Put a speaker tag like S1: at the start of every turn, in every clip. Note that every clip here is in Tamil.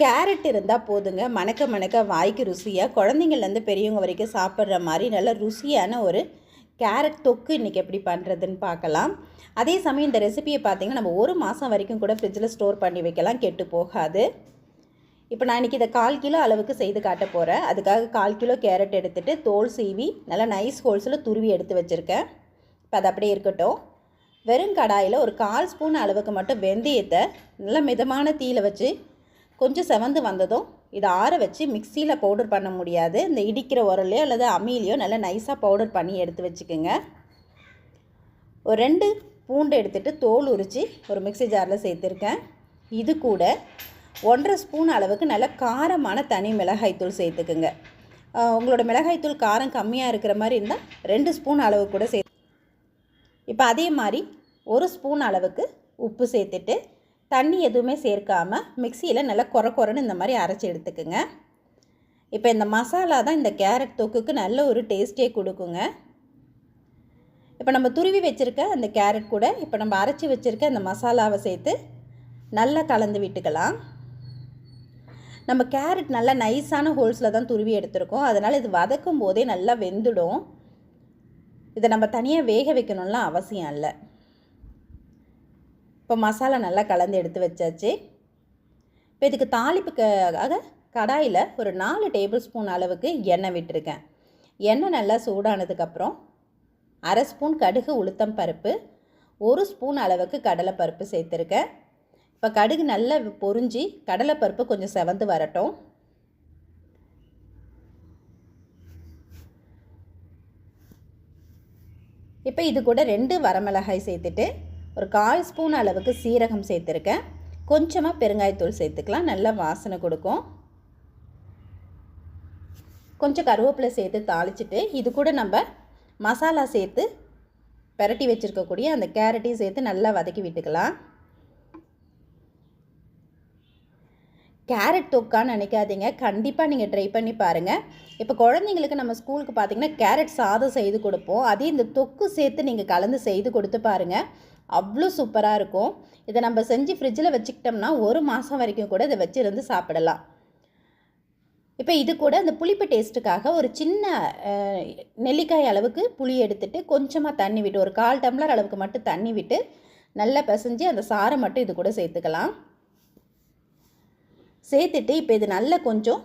S1: கேரட் இருந்தால் போதுங்க. மணக்க மணக்க வாய்க்கு ருசியாக குழந்தைங்கள்லேருந்து பெரியவங்க வரைக்கும் சாப்பிட்ற மாதிரி நல்ல ருசியான ஒரு கேரட் தொக்கு இன்றைக்கி எப்படி பண்ணுறதுன்னு பார்க்கலாம். அதே சமயம் இந்த ரெசிபியை பார்த்தீங்கன்னா நம்ம ஒரு மாதம் வரைக்கும் கூட ஃப்ரிட்ஜில் ஸ்டோர் பண்ணி வைக்கலாம். கெட்டு போகாது. இப்போ நான் இன்றைக்கி இதை கால் கிலோ அளவுக்கு செய்து காட்ட போகிறேன் அதுக்காக கால் கிலோ கேரட் எடுத்துகிட்டு தோல் சீவி நல்லா நைஸ் ஹோல்ஸில் துருவி எடுத்து வச்சுருக்கேன். இப்போ அது அப்படியே இருக்கட்டும். வெறும் கடாயில் ஒரு கால் ஸ்பூன் அளவுக்கு மட்டும் வெந்தயத்தை நல்லா மிதமான தீயில் வச்சு கொஞ்சம் செவந்து வந்ததும் இதை ஆற வச்சு மிக்சியில் பவுடர் பண்ண முடியாது. இந்த இடிக்கிற உரலையோ அல்லது அம்மியிலையோ நல்லா நைஸாக பவுடர் பண்ணி எடுத்து வச்சுக்கோங்க. ஒரு ரெண்டு பூண்டு எடுத்துகிட்டு தோல் உரித்து ஒரு மிக்சி ஜாரில் சேர்த்துருக்கேன். இது கூட ஒன்றரை ஸ்பூன் அளவுக்கு நல்ல காரமான தனி மிளகாய்த்தூள் சேர்த்துக்குங்க. உங்களோட மிளகாய்த்தூள் காரம் கம்மியாக இருக்கிற மாதிரி இருந்தால் ரெண்டு ஸ்பூன் அளவு கூட சேர்த்து இப்போ அதே மாதிரி ஒரு ஸ்பூன் அளவுக்கு உப்பு சேர்த்துட்டு தண்ணி எதுவுமே சேர்க்காமல் மிக்சியில் நல்லா குறை குறைன்னு இந்த மாதிரி அரைச்சி எடுத்துக்குங்க. இப்போ இந்த மசாலா தான் இந்த கேரட் தொக்குக்கு நல்ல ஒரு டேஸ்ட்டே கொடுக்குங்க. இப்போ நம்ம துருவி வச்சுருக்க அந்த கேரட் கூட இப்போ நம்ம அரைச்சி வச்சுருக்க அந்த மசாலாவை சேர்த்து நல்லா கலந்து விட்டுக்கலாம். நம்ம கேரட் நல்லா நைஸான ஹோல்ஸில் தான் துருவி எடுத்திருக்கோம். அதனால் இது வதக்கும் போதே நல்லா வெந்துடும். இதை நம்ம தனியாக வேக வைக்கணும்லாம் அவசியம் இல்லை. இப்போ மசாலா நல்லா கலந்து எடுத்து வச்சாச்சு. இப்போ இதுக்கு தாளிப்புக்காக கடாயில் ஒரு நாலு டேபிள் ஸ்பூன் அளவுக்கு எண்ணெய் விட்டுருக்கேன். எண்ணெய் நல்லா சூடானதுக்கப்புறம் அரை ஸ்பூன் கடுகு உளுத்தம் பருப்பு ஒரு ஸ்பூன் அளவுக்கு கடலைப்பருப்பு சேர்த்துருக்கேன். இப்போ கடுகு நல்லா பொறிஞ்சி கடலைப்பருப்பு கொஞ்சம் செவந்து வரட்டும். இப்போ இது கூட ரெண்டு வரமிளகாய் சேர்த்துட்டு ஒரு கால் ஸ்பூன் அளவுக்கு சீரகம் சேர்த்துருக்கேன். கொஞ்சமாக பெருங்காயத்தூள் சேர்த்துக்கலாம். நல்லா வாசனை கொடுக்கும். கொஞ்சம் கருவேப்பிலை சேர்த்து தாளிச்சிட்டு இது கூட நம்ம மசாலா சேர்த்து பெரட்டி வச்சுருக்கக்கூடிய அந்த கேரட்டையும் சேர்த்து நல்லா வதக்கி விட்டுக்கலாம். கேரட் தொக்கான்னு நினைக்காதீங்க. கண்டிப்பாக நீங்கள் ட்ரை பண்ணி பாருங்கள் இப்போ குழந்தைங்களுக்கு நம்ம ஸ்கூலுக்கு பார்த்தீங்கன்னா கேரட் சாதம் செய்து கொடுப்போம். அதே இந்த தொக்கு சேர்த்து நீங்கள் கலந்து செய்து கொடுத்து பாருங்கள் அவ்வளோ சூப்பராக இருக்கும். இதை நம்ம செஞ்சு ஃப்ரிட்ஜில் வச்சுக்கிட்டோம்னா ஒரு மாதம் வரைக்கும் கூட இதை வச்சுருந்து சாப்பிடலாம். இப்போ இது கூட அந்த புளிப்பு டேஸ்ட்டுக்காக ஒரு சின்ன நெல்லிக்காய் அளவுக்கு புளி எடுத்துட்டு கொஞ்சமாக தண்ணி விட்டு ஒரு கால் டம்ளர் அளவுக்கு மட்டும் தண்ணி விட்டு நல்லா பிசைஞ்சு அந்த சாரை மட்டும் இது கூட சேர்த்துக்கலாம். சேர்த்துட்டு இப்போ இது நல்லா கொஞ்சம்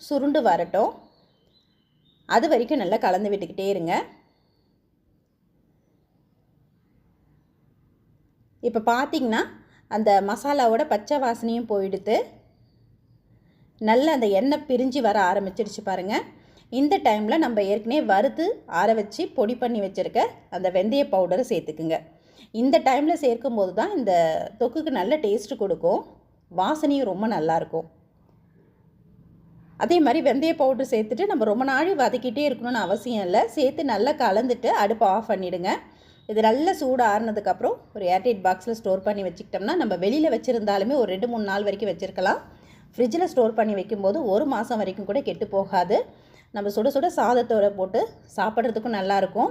S1: சுருண்டு வரட்டும். அது வரைக்கும் நல்லா கலந்து விட்டுக்கிட்டே இருங்க. இப்போ பார்த்திங்கன்னா அந்த மசாலாவோட பச்சை வாசனையும் போயிடுத்து நல்ல அந்த எண்ணெய் பிரிஞ்சு வர ஆரம்பிச்சிடுச்சு பாருங்கள் இந்த டைமில் நம்ம ஏற்கனவே வறுத்து ஆற வச்சு பொடி பண்ணி வச்சுருக்க அந்த வெந்தய பவுடரை சேர்த்துக்குங்க. இந்த டைமில் சேர்க்கும்போது தான் இந்த தொக்குக்கு நல்ல டேஸ்ட்டு கொடுக்கும். வாசனையும் ரொம்ப நல்லாயிருக்கும் அதே மாதிரி வெந்தய பவுடர் சேர்த்துட்டு நம்ம ரொம்ப நாள் வதக்கிட்டே இருக்கணும்னு அவசியம் இல்லை. சேர்த்து நல்லா கலந்துட்டு அடுப்பை ஆஃப் பண்ணிவிடுங்க இது நல்லா சூடு ஆறுனதுக்கப்புறம் ஒரு ஏர்டைட் பாக்ஸில் ஸ்டோர் பண்ணி வச்சுக்கிட்டோம்னா நம்ம வெளியில் வச்சுருந்தாலுமே ஒரு ரெண்டு மூணு நாள் வரைக்கும் வச்சுருக்கலாம். ஃப்ரிட்ஜில் ஸ்டோர் பண்ணி வைக்கும்போது ஒரு மாதம் வரைக்கும் கூட கெட்டு போகாது. நம்ம சுட சுட சாதத்தோட போட்டு சாப்பிட்றதுக்கும் நல்லாயிருக்கும்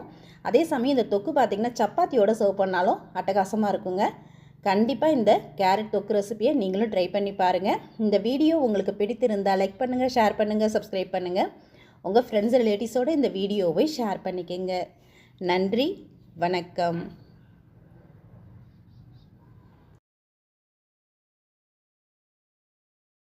S1: அதே சமயம் இந்த தொக்கு பார்த்திங்கன்னா சப்பாத்தியோடு சர்வ் பண்ணாலும் அட்டகாசமாக இருக்குங்க. கண்டிப்பாக இந்த கேரட் தொக்கு ரெசிப்பியை நீங்களும் ட்ரை பண்ணி பாருங்கள் இந்த வீடியோ உங்களுக்கு பிடித்திருந்தால் லைக் பண்ணுங்கள் ஷேர் பண்ணுங்கள் சப்ஸ்கிரைப் பண்ணுங்கள் உங்கள் ஃப்ரெண்ட்ஸ் ரிலேட்டிவ்ஸோடு இந்த வீடியோவை ஷேர் பண்ணிக்கோங்க. நன்றி. வணக்கம்.